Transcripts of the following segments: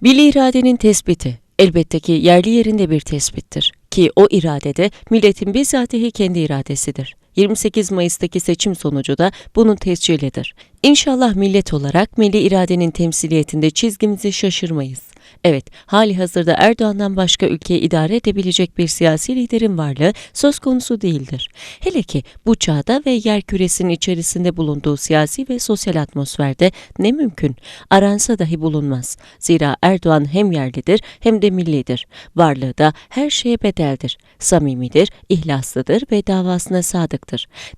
Milli iradenin tespiti elbette ki yerli yerinde bir tespittir ki o irade de milletin bizatihi kendi iradesidir. 28 Mayıs'taki seçim sonucu da bunun tescilidir. İnşallah millet olarak milli iradenin temsiliyetinde çizgimizi şaşırmayız. Evet, hali hazırda Erdoğan'dan başka ülkeyi idare edebilecek bir siyasi liderin varlığı söz konusu değildir. Hele ki bu çağda ve yer küresinin içerisinde bulunduğu siyasi ve sosyal atmosferde ne mümkün? Aransa dahi bulunmaz. Zira Erdoğan hem yerlidir hem de millidir. Varlığı da her şeye bedeldir. Samimidir, ihlaslıdır ve davasına sadıktır.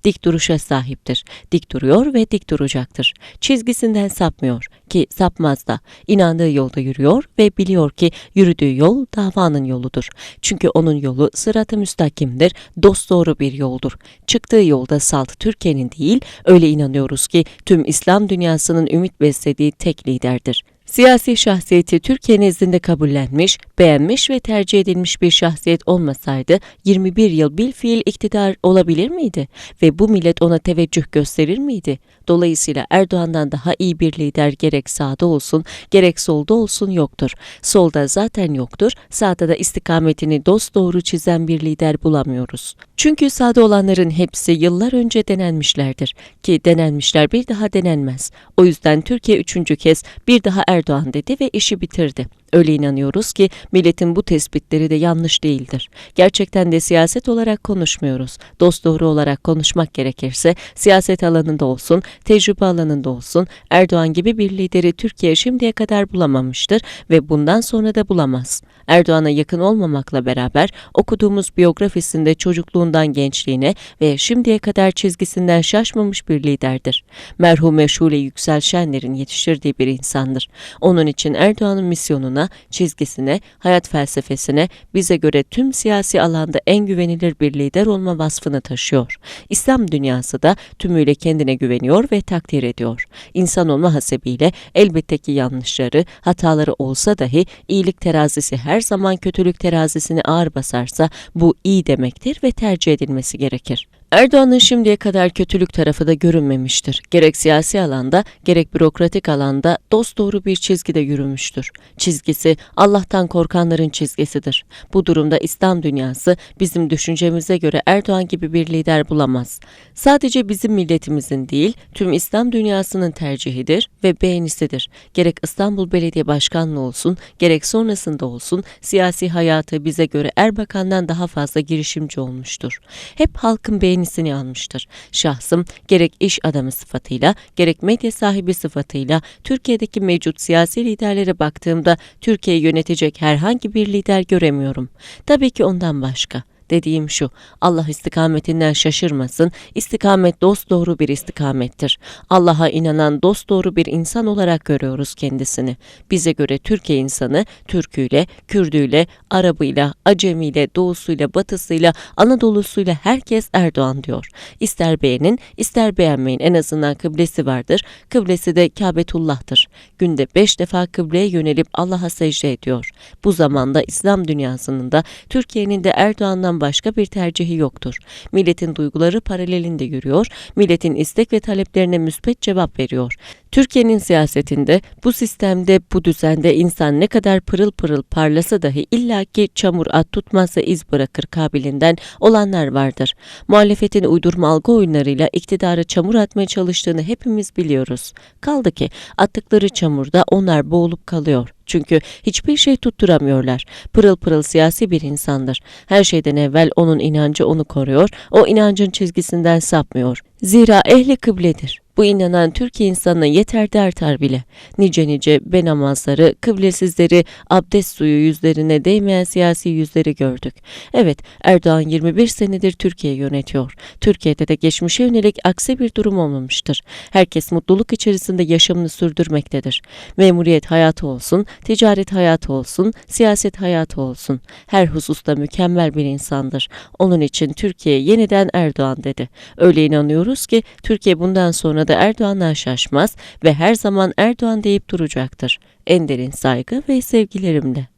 Dik duruşa sahiptir. Dik duruyor ve dik duracaktır. Çizgisinden sapmıyor ki sapmaz da. İnandığı yolda yürüyor ve biliyor ki yürüdüğü yol davanın yoludur. Çünkü onun yolu sıratı müstakimdir, dosdoğru bir yoldur. Çıktığı yolda salt Türkiye'nin değil, öyle inanıyoruz ki tüm İslam dünyasının ümit beslediği tek liderdir. Siyasi şahsiyeti Türkiye nezdinde kabullenmiş, beğenmiş ve tercih edilmiş bir şahsiyet olmasaydı 21 yıl bil fiil iktidar olabilir miydi? Ve bu millet ona teveccüh gösterir miydi? Dolayısıyla Erdoğan'dan daha iyi bir lider gerek sağda olsun, gerek solda olsun yoktur. Solda zaten yoktur, sağda da istikametini dosdoğru çizen bir lider bulamıyoruz. Çünkü sağda olanların hepsi yıllar önce denenmişlerdir ki denenmişler bir daha denenmez. O yüzden Türkiye üçüncü kez bir daha Erdoğan dedi ve işi bitirdi. Öyle inanıyoruz ki milletin bu tespitleri de yanlış değildir. Gerçekten de siyaset olarak konuşmuyoruz. Dost doğru olarak konuşmak gerekirse siyaset alanında olsun, tecrübe alanında olsun Erdoğan gibi bir lideri Türkiye şimdiye kadar bulamamıştır ve bundan sonra da bulamaz. Erdoğan'a yakın olmamakla beraber okuduğumuz biyografisinde çocukluğundan gençliğine ve şimdiye kadar çizgisinden şaşmamış bir liderdir. Merhume Şule Yüksel Şenler'in yetiştirdiği bir insandır. Onun için Erdoğan'ın misyonuna, çizgisine, hayat felsefesine bize göre tüm siyasi alanda en güvenilir bir lider olma vasfını taşıyor. İslam dünyası da tümüyle kendine güveniyor ve takdir ediyor. İnsan olma hasebiyle elbette ki yanlışları, hataları olsa dahi iyilik terazisi her zaman kötülük terazisini ağır basarsa bu iyi demektir ve tercih edilmesi gerekir. Erdoğan'ın şimdiye kadar kötülük tarafı da görünmemiştir. Gerek siyasi alanda, gerek bürokratik alanda dosdoğru bir çizgide yürümüştür. Çizgisi Allah'tan korkanların çizgisidir. Bu durumda İslam dünyası bizim düşüncemize göre Erdoğan gibi bir lider bulamaz. Sadece bizim milletimizin değil, tüm İslam dünyasının tercihidir ve beğenisidir. Gerek İstanbul Belediye Başkanlığı olsun, gerek sonrasında olsun siyasi hayatı bize göre Erbakan'dan daha fazla girişimci olmuştur. Hep halkın beğenisi yenisini almıştır. Şahsım gerek iş adamı sıfatıyla gerek medya sahibi sıfatıyla Türkiye'deki mevcut siyasi liderlere baktığımda Türkiye'yi yönetecek herhangi bir lider göremiyorum. Tabii ki ondan başka. Dediğim şu, Allah istikametinden şaşırmasın, istikamet dost doğru bir istikamettir. Allah'a inanan dost doğru bir insan olarak görüyoruz kendisini. Bize göre Türkiye insanı, Türküyle, Kürdüyle, Arabıyla, Acemiyle, Doğusuyla, Batısıyla, Anadolu'suyla herkes Erdoğan diyor. İster beğenin, ister beğenmeyin en azından kıblesi vardır. Kıblesi de Kabetullah'tır. Günde beş defa kıbleye yönelip Allah'a secde ediyor. Bu zamanda İslam dünyasının da Türkiye'nin de Erdoğan'dan başka bir tercihi yoktur. Milletin duyguları paralelinde yürüyor, milletin istek ve taleplerine müspet cevap veriyor. Türkiye'nin siyasetinde, bu sistemde, bu düzende insan ne kadar pırıl pırıl parlasa dahi illaki çamur at tutmazsa iz bırakır kabilinden olanlar vardır. Muhalefetin uydurma algı oyunlarıyla iktidara çamur atmaya çalıştığını hepimiz biliyoruz. Kaldı ki attıkları çamurda onlar boğulup kalıyor. Çünkü hiçbir şey tutturamıyorlar. Pırıl pırıl siyasi bir insandır. Her şeyden evvel onun inancı onu koruyor, o inancın çizgisinden sapmıyor. Zira ehli kıbledir. Bu inanan Türkiye insanına yeter de artar bile. Nice nice benamazları, kıblesizleri, abdest suyu yüzlerine değmeyen siyasi yüzleri gördük. Evet, Erdoğan 21 senedir Türkiye yönetiyor. Türkiye'de de geçmişe yönelik aksi bir durum olmamıştır. Herkes mutluluk içerisinde yaşamını sürdürmektedir. Memuriyet hayatı olsun, ticaret hayatı olsun, siyaset hayatı olsun. Her hususta mükemmel bir insandır. Onun için Türkiye yeniden Erdoğan dedi. Öyle inanıyoruz ki Türkiye bundan sonra da Erdoğan'dan şaşmaz ve her zaman Erdoğan deyip duracaktır. En derin saygı ve sevgilerimle.